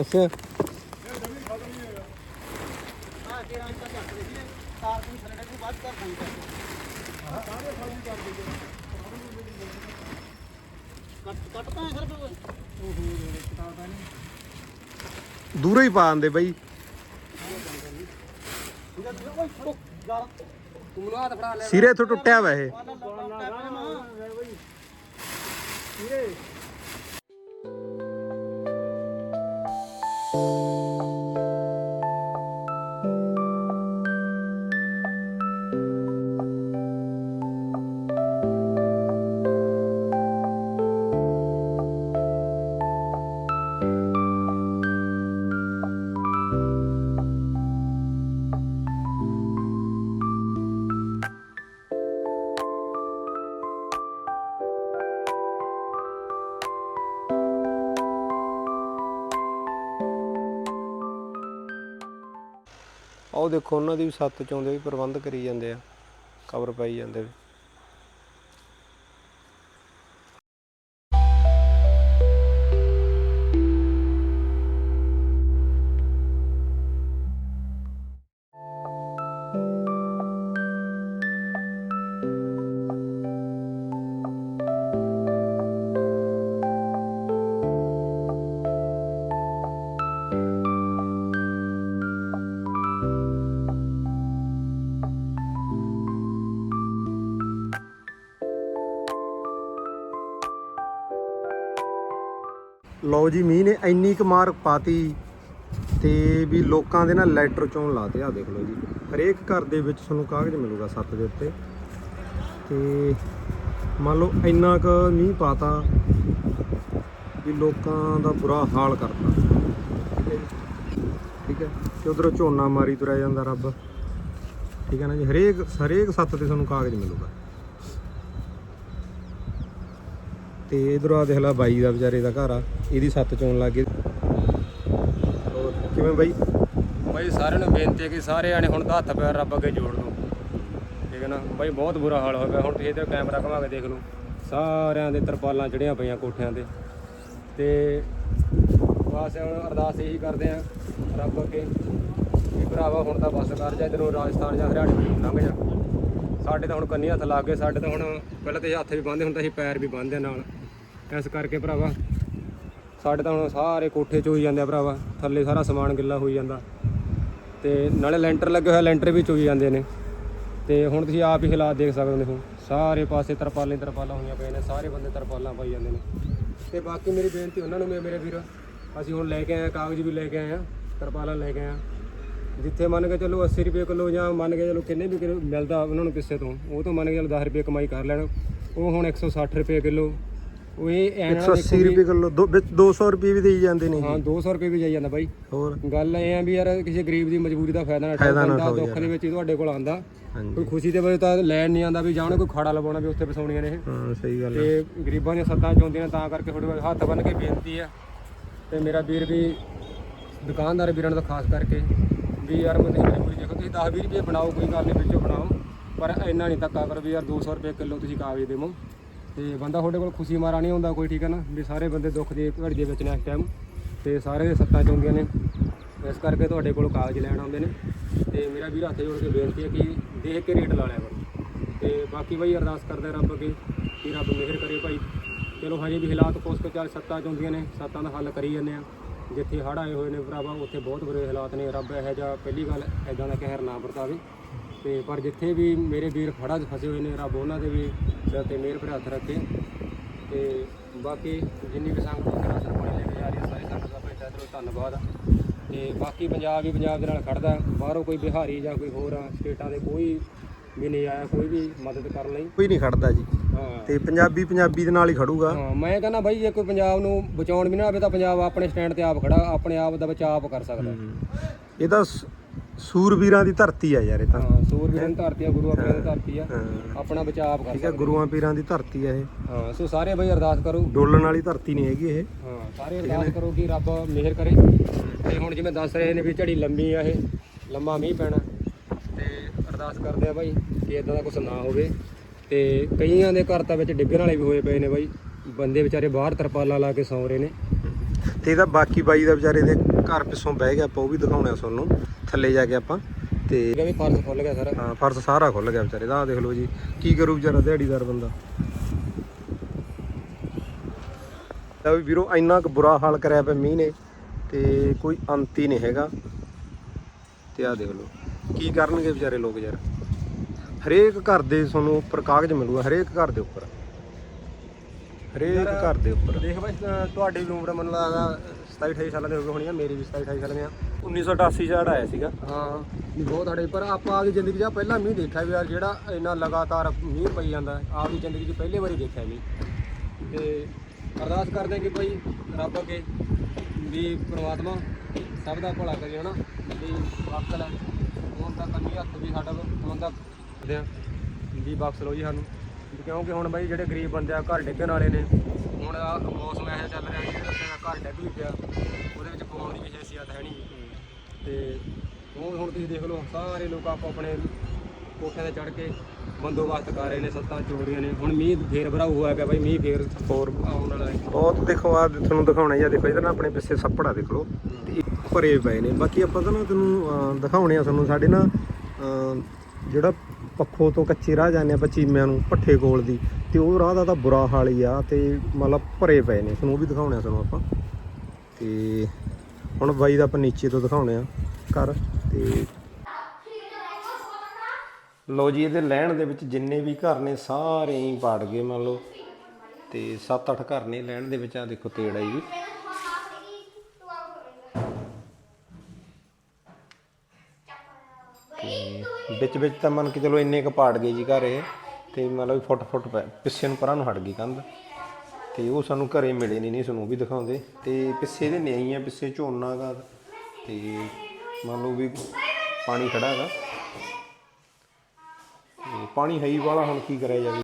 ਅੱਛਾ। ਦੂਰੋਂ ਹੀ ਪਾ ਆਂਦੇ ਬਈ। ਸਿਰੇ ਤੋਂ ਟੁੱਟਿਆ ਵਾ ਇਹ। ਉਹ ਦੇਖੋ ਉਹਨਾਂ ਦੀ ਵੀ ਸੱਤ ਚੋਂ ਦੇ ਵੀ ਪ੍ਰਬੰਧ ਕਰੀ ਜਾਂਦੇ ਆ ਕਵਰ ਪਾਈ ਜਾਂਦੇ ਲਓ ਜੀ, ਮੀਂਹ ਨੇ ਇੰਨੀ ਕੁ ਮਾਰ ਪਾਤੀ ਤੇ ਵੀ ਲੋਕਾਂ ਦੇ ਨਾਲ ਲੈਟਰ ਚੋਣ ਲਾਤੇ ਆ ਦੇਖ ਲਓ ਜੀ। ਹਰੇਕ ਘਰ ਦੇ ਵਿੱਚ ਤੁਹਾਨੂੰ ਕਾਗਜ਼ ਮਿਲੂਗਾ ਸੱਤ ਦੇ ਉੱਤੇ। ਤੇ ਮੰਨ ਲਓ ਇੰਨਾ ਕੁ ਮੀਂਹ ਪਾਤਾ ਵੀ ਲੋਕਾਂ ਦਾ ਬੁਰਾ ਹਾਲ ਕਰਤਾ। ਠੀਕ ਹੈ ਜੀ? ਠੀਕ ਹੈ? ਤੇ ਉਧਰੋਂ ਝੋਨਾ ਮਾਰੀ ਤੁਰਿਆ ਜਾਂਦਾ ਰੱਬ। ਠੀਕ ਹੈ ਨਾ ਜੀ? ਹਰੇਕ ਹਰੇਕ ਸੱਤ ਤੇ ਤੁਹਾਨੂੰ ਕਾਗਜ਼ ਮਿਲੂਗਾ। ਤੇ ਇਧਰੋਂ ਆ ਦੇਖ ਲੈ ਬਾਈ ਦਾ ਵਿਚਾਰੇ ਦਾ ਘਰ ਆ, ਇਹਦੀ ਸੱਤ ਚੋਣ ਲੱਗ ਗਈ। ਹੋਰ ਕਿਵੇਂ ਬਾਈ? ਬਾਈ ਸਾਰਿਆਂ ਨੂੰ ਬੇਨਤੀ ਹੈ ਕਿ ਸਾਰੇ ਆਣੇ ਹੁਣ ਤਾਂ ਹੱਥ ਪੈਰ ਰੱਬ ਅੱਗੇ ਜੋੜ ਲਓ। ਠੀਕ ਹੈ ਨਾ? ਬਾਈ ਬਹੁਤ ਬੁਰਾ ਹਾਲ ਹੋ ਗਿਆ, ਹੁਣ ਤੁਸੀਂ ਇਧਰ ਕੈਮਰਾ ਘੁਮਾ ਕੇ ਦੇਖ ਲਓ। ਸਾਰਿਆਂ ਦੇ ਤਰਪਾਲਾਂ ਚੜੀਆਂ ਪਈਆਂ ਕੋਠਿਆਂ ਤੇ। ਤੇ ਬਸ ਹੁਣ ਅਰਦਾਸ ਇਹੀ ਕਰਦੇ ਆ ਰੱਬ ਅੱਗੇ ਵੀ ਭਰਾਵਾ ਹੁਣ ਤਾਂ ਬਸ ਕਰ ਜਾ, ਇਧਰੋਂ ਰਾਜਸਥਾਨ ਜਾਂ ਹਰਿਆਣੇ ਵੱਲ ਲੰਘ ਜਾ। ਸਾਡੇ ਤਾਂ ਹੁਣ ਕੰਨੀ ਹੱਥ ਲੱਗ ਗਏ ਸਾਡੇ ਤਾਂ ਹੁਣ ਪਹਿਲਾਂ ਤੇ ਹੱਥ ਵੀ ਬੰਨ੍ਹਦੇ, ਹੁਣ ਤਾਂ ਅਸੀਂ ਪੈਰ ਵੀ ਬੰਨ੍ਹਦੇ ਆ ਨਾਲ। ਇਸ ਕਰਕੇ ਭਰਾਵਾ। ਸਾਡੇ ਤਾਂ ਹੁਣ ਸਾਰੇ ਕੋਠੇ ਚੋਈ ਜਾਂਦੇ ਆ ਭਰਾਵਾ। ਥੱਲੇ ਸਾਰਾ ਸਮਾਨ ਗਿੱਲਾ ਹੋਈ ਜਾਂਦਾ। ਤੇ ਨਾਲੇ ਲੈਂਟਰ ਲੱਗੇ ਹੋਇਆ ਲੈਂਟਰ ਵੀ ਚੋਈ ਜਾਂਦੇ ਨੇ। ਤੇ ਹੁਣ ਤੁਸੀਂ ਆਪ ਹੀ ਹਾਲਾਤ ਦੇਖ ਸਕਦੇ ਹੋ ਸਾਰੇ ਪਾਸੇ ਤਰਪਾਲਾਂ ਤਰਪਾਲਾਂ ਹੋਈਆਂ ਪਈਆਂ ਨੇ, ਸਾਰੇ ਬੰਦੇ ਤਰਪਾਲਾਂ ਪਾਈ ਜਾਂਦੇ ਨੇ। ਤੇ ਬਾਕੀ ਮੇਰੀ ਬੇਨਤੀ ਉਹਨਾਂ ਨੂੰ ਵੀ ਮੇਰੇ ਵੀਰ, ਅਸੀਂ ਹੁਣ ਲੈ ਕੇ ਆਏ ਹਾਂ ਕਾਗਜ਼ ਵੀ ਲੈ ਕੇ ਆਏ ਆ, ਤਰਪਾਲਾਂ ਲੈ ਕੇ ਆਏ ਆ। ਜਿੱਥੇ ਮੰਨ ਕੇ ਚਲੋ 80 ਰੁਪਏ ਕਿਲੋ ਜਾਂ ਮੰਨ ਕੇ ਚਲੋ ਕਿੰਨੇ ਵੀ ਕਿਲੋ ਮਿਲਦਾ ਉਹਨਾਂ ਨੂੰ ਕਿਸੇ ਤੋਂ, ਉਹ ਤੋਂ ਮੰਨ ਕੇ ਚਲੋ 10 ਰੁਪਏ ਕਮਾਈ ਕਰ ਲੈਣ। ਉਹ ਹੁਣ 160 ਰੁਪਏ ਕਿਲੋ ਉਹ ਇਹ ਐਂ ਨਾ 180 ਰੁਪਏ ਕਿਲੋ ਦੋ- ਵਿੱਚ 200 ਰੁਪਏ ਵੀ ਦੇਈ ਜਾਂਦੇ ਨੇ ਹਾਂ 200 ਰੁਪਏ ਵੀ ਜਾਈ ਜਾਂਦਾ ਬਾਈ। ਹੋਰ? ਗੱਲ ਇਹ ਆ ਵੀ ਯਾਰ ਕਿਸੇ ਗਰੀਬ ਦੀ ਮਜਬੂਰੀ ਦਾ ਫਾਇਦਾ ਨਾ ਫਾਇਦਾ ਨਾ ਬੰਦਾ ਉਠਾਓ ਦੁੱਖ ਦੇ ਵਿੱਚ ਹੀ ਤੁਹਾਡੇ ਕੋਲ ਆਂਦਾ ਹਾਂਜੀ। ਕੋਈ ਖੁਸ਼ੀ ਦੇ ਵਜੇ ਤਾਂ ਲੈਣ ਨਹੀਂ ਆਂਦਾ ਵੀ ਜਾਣ ਕੋਈ ਖਾੜਾ ਲਵਾਉਣਾ ਵੀ ਉੱਥੇ ਫਸਾਉਣੀਆਂ ਨੇ ਇਹ। ਹਾਂ ਸਹੀ ਗੱਲ ਹੈ ਤੇ ਗਰੀਬਾਂ ਦੀਆਂ ਸੱਤਾਂ ਚੋਂਦੀਆਂ ਤਾਂ ਕਰਕੇ ਤੁਹਾਡੇ ਕੋਲ ਹੱਥ ਬੰਨ ਕੇ ਬੇਨਤੀ ਆ। ਤੇ ਮੇਰਾ ਵੀਰ ਵੀ ਦੁਕਾਨਦਾਰ ਵੀਰਾਂ ਦਾ ਖਾਸ ਕਰਕੇ ਵੀ ਯਾਰ ਬੰਦੇ ਦੀ ਮਜਬੂਰੀ ਦੇਖੋ ਤੁਸੀਂ 10 20 ਰੁਪਏ ਬਣਾਓ ਕੋਈ ਗੱਲ ਨਹੀਂ ਵਿੱਚੋਂ ਬਣਾਓ। ਪਰ ਇੰਨਾ ਨਹੀਂ ਧੱਕਾ ਕਰੋ ਵੀ ਯਾਰ 200 ਰੁਪਏ ਕਿਲੋ ਤੁਸੀਂ ਕਾਗਜ਼ ਦੇਵੋ। ਤੇ ਬੰਦਾ ਤੁਹਾਡੇ ਕੋਲ ਖੁਸ਼ੀ ਮਾਰਾ ਨਹੀਂ ਹੁੰਦਾ, ਕੋਈ ਠੀਕ ਹੈ ਨਾ? ਵੀ ਸਾਰੇ ਬੰਦੇ ਦੁੱਖ ਦੀ ਘੜੀ ਦੇ ਵਿੱਚ ਨੇ ਇਸ ਟਾਈਮ ਤੇ ਸਾਰੇ ਦੇ ਸੱਤਾਂ ਚੋਂਦੀਆਂ ਨੇ। ਇਸ ਕਰਕੇ ਤੁਹਾਡੇ ਕੋਲ ਕਾਗਜ਼ ਲੈਣ ਆਉਂਦੇ ਨੇ। ਤੇ ਮੇਰਾ ਵੀਰ ਹੱਥ ਜੋੜ ਕੇ ਬੇਨਤੀ ਹੈ ਕਿ ਦੇਖ ਕੇ ਰੇਟ ਲਾ ਲਿਆ ਕਰੋ। ਤੇ ਬਾਕੀ ਬਾਈ ਅਰਦਾਸ ਕਰਦੇ ਰੱਬ ਅੱਗੇ ਕਿ ਰੱਬ ਮਿਹਰ ਕਰੇ ਭਾਈ। ਚਲੋ ਹਜੇ ਵੀ ਹਾਲਾਤ ਕੁਛ ਕੁ ਚੱਲ ਸੱਤਾਂ ਚੋਂਦੀਆਂ ਨੇ। ਸੱਤਾਂ ਦਾ ਹੱਲ ਕਰੀ ਜਾਂਦੇ ਆ ਜਿੱਥੇ ਹੜ੍ਹ ਆਏ ਹੋਏ ਨੇ ਭਰਾਵਾ, ਉੱਥੇ ਬਹੁਤ ਬੁਰੇ ਹਾਲਾਤ ਨੇ। ਰੱਬ ਇਹੋ ਜਿਹਾ ਪਹਿਲੀ ਗੱਲ ਐਦਾਂ ਦਾ ਕਹਿਰ ਨਾ ਵਰਤਾਵੇ। ਤੇ ਪਰ ਜਿੱਥੇ ਵੀ ਮੇਰੇ ਵੀਰ ਹੜ੍ਹਾਂ 'ਚ ਫਸੇ ਹੋਏ ਨੇ, ਰੱਬ ਉਹਨਾਂ ਦੇ ਵੀ ਸਿਰ ਤੇ ਮਿਹਰ ਭਰੇ ਹੱਥ ਰੱਖੇ ਤੇ ਬਾਕੀ ਜਿੰਨੀ ਵੀ ਸੰਗਤ ਉੱਥੇ ਪਾਣੀ ਲੈ ਕੇ ਜਾ ਰਹੀ ਹੈ ਸਾਰੀ ਸੰਗਤ ਦਾ ਤਹਿ ਦਿਲੋਂ ਧੰਨਵਾਦ। ਤੇ ਬਾਕੀ ਪੰਜਾਬ ਵੀ ਪੰਜਾਬ ਦੇ ਨਾਲ ਖੜਦਾ ਬਾਹਰੋਂ ਕੋਈ ਬਿਹਾਰੀ ਜਾਂ ਕੋਈ ਹੋਰ ਸਟੇਟਾਂ ਦੇ ਕੋਈ ਵੀ ਨਹੀਂ ਆਇਆ ਕੋਈ ਵੀ ਮਦਦ ਕਰਨ ਲਈ। ਕੋਈ ਨਹੀਂ ਖੜਦਾ ਜੀ। ਹਾਂ। ਤੇ ਪੰਜਾਬੀ ਪੰਜਾਬੀ ਦੇ ਨਾਲ ਹੀ ਖੜੂਗਾ। ਹਾਂ ਮੈਂ ਕਹਿੰਦਾ ਬਾਈ ਜੇ ਕੋਈ ਪੰਜਾਬ ਨੂੰ ਬਚਾਉਣ ਵੀ ਨਾ ਆਵੇ ਤਾਂ ਪੰਜਾਬ ਆਪਣੇ ਸਟੈਂਡ ਤੇ ਆਪ ਖੜਾ ਆਪਣੇ ਆਪ ਦਾ ਬਚਾਅ ਆਪ ਕਰ ਸਕਦਾ। ਇਹ ਤਾਂ ਸ- ਸੂਰਬੀਰਾਂ ਦੀ ਧਰਤੀ ਆ ਯਾਰ ਇਹ ਤਾਂ। ਹਾਂ ਸੂਰਬੀਰਾਂ ਦੀ ਧਰਤੀ ਆ ਗੁਰੂ ਆਪਣਿਆਂ ਦੀ ਧਰਤੀ ਆ। ਆਪਣਾ ਬਚਾਅ ਕਰ ਠੀਕ ਸਕਦਾ ਗੁਰੂਆਂ ਪੀਰਾਂ ਦੀ ਧਰਤੀ ਆ ਇਹ। ਹਾਂ ਸੋ ਸਾਰੇ ਬਾਈ ਅਰਦਾਸ ਕਰੋ। ਡੋਲਣ ਵਾਲੀ ਧਰਤੀ ਨਹੀਂ ਹੈਗੀ ਇਹ। ਹਾਂ ਸਾਰੇ ਅਰਦਾਸ ਕਰੋ ਕਿ ਰੱਬ ਮਿਹਰ ਕਰੇ। ਤੇ ਹੁਣ ਜਿਵੇਂ ਦੱਸ ਰਹੇ ਨੇ ਵੀ ਝੜੀ ਲੰਮੀ ਆ ਇਹ ਲੰਮਾ ਮੀਂਹ ਪੈਣਾ। ਤੇ ਅਰਦਾਸ ਕਰਦੇ ਆ ਬਾਈ ਕਿ ਇਦਾਂ ਦਾ ਕੁਝ ਨਾ ਹੋਵੇ। ਤੇ ਕਈਆਂ ਦੇ ਘਰ ਤਾਂ ਵਿੱਚ ਡਿੱਗਣ ਵਾਲੇ ਵੀ ਹੋਏ ਪਏ ਨੇ ਬਾਈ। ਬੰਦੇ ਵਿਚਾਰੇ ਬਾਹਰ ਤਰਪਾਲਾਂ ਲਾ ਕੇ ਸੌਂ ਰਹੇ ਨੇ। ਤੇ ਇਹਦਾ ਬਾਕੀ ਬਾਈ ਦਾ ਵਿਚਾਰੇ ਦੇ ਘਰ ਪਿੱਛੋਂ ਬਹਿ ਗਿਆ ਆਪਾਂ ਉਹ ਵੀ ਦਿਖਾਉਣੇ ਆ ਤੁਹਾਨੂੰ। ਥੱਲੇ ਜਾ ਕੇ ਆਪਾਂ ਤੇ ਠੀਕ ਹੈ ਵੀ ਫਰਜ਼ ਖੁੱਲ ਗਿਆ ਸਾਰਾ। ਹਾਂ ਫਰਸ਼ ਸਾਰਾ ਖੁੱਲ ਗਿਆ ਵਿਚਾਰੇ ਦਾ ਆਹ ਦੇਖ ਲਓ ਜੀ ਕੀ ਕਰੂ ਵਿਚਾਰਾ ਦਿਹਾੜੀਦਾਰ ਬੰਦਾ। ਤਾਂ ਵੀ ਵੀਰੋ ਇੰਨਾ ਕੁ ਬੁਰਾ ਹਾਲ ਕਰਿਆ ਪਿਆ ਮੀਂਹ ਨੇ ਤੇ ਕੋਈ ਅੰਤ ਹੀ ਨਹੀਂ ਹੈਗਾ। ਤੇ ਆਹ ਦੇਖ ਲਓ ਕੀ ਕਰਨਗੇ ਵਿਚਾਰੇ ਲੋਕ ਯਾਰ? ਹਰੇਕ ਘਰ ਦੇ ਤੁਹਾਨੂੰ ਉੱਪਰ ਕਾਗਜ਼ ਮਿਲੂਗਾ ਹਰੇਕ ਘਰ ਦੇ ਉੱਪਰ। ਹਰੇਕ ਘਰ ਦੇ ਉੱਪਰ। ਦੇਖ ਬਾਈ ਤੁਹਾਡੀ ਵੀ ਉਮਰ ਮੈਨੂੰ ਲੱਗਦਾ 27 28 ਸਾਲਾਂ ਦੇ ਹੋ ਗਏ ਹੋਣੀ ਆ ਮੇਰੀ ਵੀ 27 28 ਸਾਲਾਂ ਦੇ ਆ। 1988 ਚ ਆਇਆ ਸੀਗਾ। ਹਾਂ ਵੀ ਬਹੁਤ ਸਾਡੇ, ਪਰ ਆਪਾਂ ਆਪਦੀ ਜ਼ਿੰਦਗੀ 'ਚ ਆਹ ਪਹਿਲਾਂ ਮੀਂਹ ਦੇਖਿਆ ਵੀ ਯਾਰ ਜਿਹੜਾ ਇੰਨਾ ਲਗਾਤਾਰ ਮੀਂਹ ਪਈ ਜਾਂਦਾ, ਆਪਦੀ ਜ਼ਿੰਦਗੀ 'ਚ ਪਹਿਲੀ ਵਾਰੀ ਦੇਖਿਆ ਮੀਂਹ ਤੇ ਅਰਦਾਸ ਕਰਦੇ ਹਾਂ ਕਿ ਭਾਈ ਰੱਬ ਅੱਗੇ ਵੀ ਪ੍ਰਮਾਤਮਾ ਸਭ ਦਾ ਭਲਾ ਕਰੇ, ਹਨਾ? ਵੀ ਵਕਤ ਹੈ ਹੁਣ ਤਾਂ ਕੰਨੀ ਹੱਥ ਵੀ ਸਾਡਾ ਹੁਣ ਤੱਕ ਕਰਦੇ ਆ। ਵੀ ਵਾਪਸ ਲਓ ਜੀ ਸਾਨੂੰ। ਵੀ ਕਿਉਂਕਿ ਹੁਣ ਬਾਈ ਜਿਹੜੇ ਗਰੀਬ ਬੰਦੇ ਆ, ਘਰ ਡਿੱਗਣ ਵਾਲੇ ਨੇ, ਹੁਣ ਆ ਮੌਸਮ ਇਹੋ ਜਿਹਾ ਚੱਲ ਰਿਹਾ ਜੀ ਜਿਹੜਾ ਘਰ ਡਿੱਗ ਵੀ ਪਿਆ ਉਹਦੇ ਵਿੱਚ ਪਾਉਣ ਦੀ ਵੀ ਹੈਸੀਅਤ ਹੈ ਨਹੀਂ ਤੇ ਉਹ ਹੁਣ ਤੁਸੀਂ ਦੇਖ ਲਓ ਸਾਰੇ ਲੋਕ ਆਪੋ ਆਪਣੇ ਕੋਠਿਆਂ ਤੇ ਚੜ ਕੇ ਬੰਦੋਬਸਤ ਕਰ ਰਹੇ ਨੇ ਸੱਤਾਂ ਚੋਰੀਆਂ ਨੇ। ਹੁਣ ਮੀਂਹ ਫੇਰ ਭਰਾਊ ਹੋਇਆ ਪਿਆ ਬਾਈ ਮੀਂਹ ਫੇਰ ਹੋਰ। ਆਉਣ ਵਾਲਾ ਹੈ। ਬਹੁਤ ਦੇਖੋ ਆ ਤੁਹਾਨੂੰ ਦਿਖਾਉਣਾ ਜਾਂ ਦੇਖੋ ਇਹਦੇ ਨਾਲ ਆਪਣੇ ਪਿੱਛੇ ਸੱਪੜਾ ਦੇਖ ਲਓ। ਤੇ ਭਰੇ ਪਏ ਨੇ। ਬਾਕੀ ਆਪਾਂ ਤਾਂ ਨਾ ਅਹ, ਦਿਖਾਉਣੇ ਆ ਤੁਹਾਨੂੰ ਸਾਡੇ ਨਾ ਜਿਹੜਾ ਪੱਖੋ ਤੋਂ ਕੱਚੇ ਰਾਹ ਜਾਂਦੇ ਆਪਾਂ ਚੀਮਿਆਂ ਨੂੰ ਪੱਠੇ ਕੋਲ ਦੀ। ਤੇ ਉਹ ਰਾਹ ਦਾ ਤਾਂ ਬੁਰਾ ਹਾਲ ਹੀ ਆ ਤੇ ਮਤਲਬ ਭਰੇ ਪਏ ਨੇ। ਤੁਹਾਨੂੰ ਉਹ ਵੀ ਦਿਖਾਉਣੇ ਆ ਤੁਹਾਨੂੰ ਆਪਾਂ। ਤੇ ਹੁਣ ਬਾਈ ਦਾ ਆਪਾਂ ਨੀਚੇ ਤੋਂ ਦਿਖਾਉਣੇ ਆ। ਘਰ। ਤੇ ਲੋ ਜੀ, ਇਹਦੇ ਲੈਣ ਦੇ ਵਿੱਚ ਜਿੰਨੇ ਵੀ ਘਰ ਨੇ, ਸਾਰੇ ਹੀ ਪਾੜ ਗਏ, ਮੰਨ ਲਓ। ਤੇ 7-8 ਘਰ ਨੇ ਲੈਣ ਦੇ ਵਿੱਚ ਆ ਦੇਖੋ ਤੇੜਾ ਆਈ। ਵੀ ਵਿੱਚ ਵਿੱਚ ਤਾਂ ਮੰਨ ਕੇ ਚਲੋ ਇੰਨੇ ਕ ਪਾੜ ਗਏ ਜੀ ਘਰ ਇਹ। ਤੇ ਮਤਲਬ ਫੁੱਟ ਫੁੱਟ ਪੈ, ਪਿੱਛੇ ਨੂੰ ਪਰਾਂ ਨੂੰ ਹਟ ਗਈ ਕੰਧ। ਤੇ ਉਹ ਸਾਨੂੰ ਘਰੇ ਮਿਲੇ ਨਹੀਂ ਨਹੀਂ ਸਾਨੂੰ ਉਹ ਵੀ ਦਿਖਾਉਂਦੇ। ਤੇ ਪਿੱਛੇ ਦੇ ਨਿਆਈ ਆ ਪਿੱਛੇ ਝੋਨਾ ਗਾ। ਤੇ ਮੰਨ ਲਓ ਵੀ ਪਾਣੀ ਖੜਾ ਹੈਗਾ। ਪਾਣੀ ਹੈ ਹੀ ਵਾਲਾ ਹੁਣ ਕੀ ਕਰਿਆ ਜਾਵੇ।